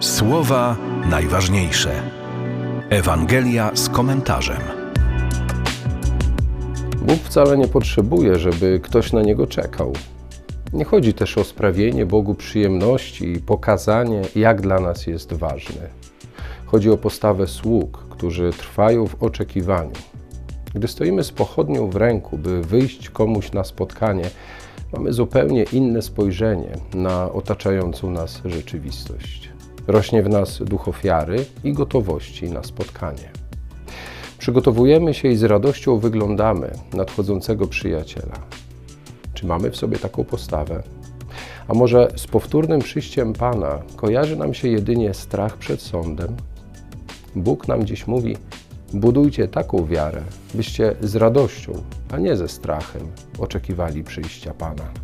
Słowa najważniejsze. Ewangelia z komentarzem. Bóg wcale nie potrzebuje, żeby ktoś na niego czekał. Nie chodzi też o sprawienie Bogu przyjemności i pokazanie, jak dla nas jest ważny. Chodzi o postawę sług, którzy trwają w oczekiwaniu. Gdy stoimy z pochodnią w ręku, by wyjść komuś na spotkanie, mamy zupełnie inne spojrzenie na otaczającą nas rzeczywistość. Rośnie w nas duch ofiary i gotowości na spotkanie. Przygotowujemy się i z radością wyglądamy nadchodzącego przyjaciela. Czy mamy w sobie taką postawę? A może z powtórnym przyjściem Pana kojarzy nam się jedynie strach przed sądem? Bóg nam dziś mówi: budujcie taką wiarę, byście z radością, a nie ze strachem oczekiwali przyjścia Pana.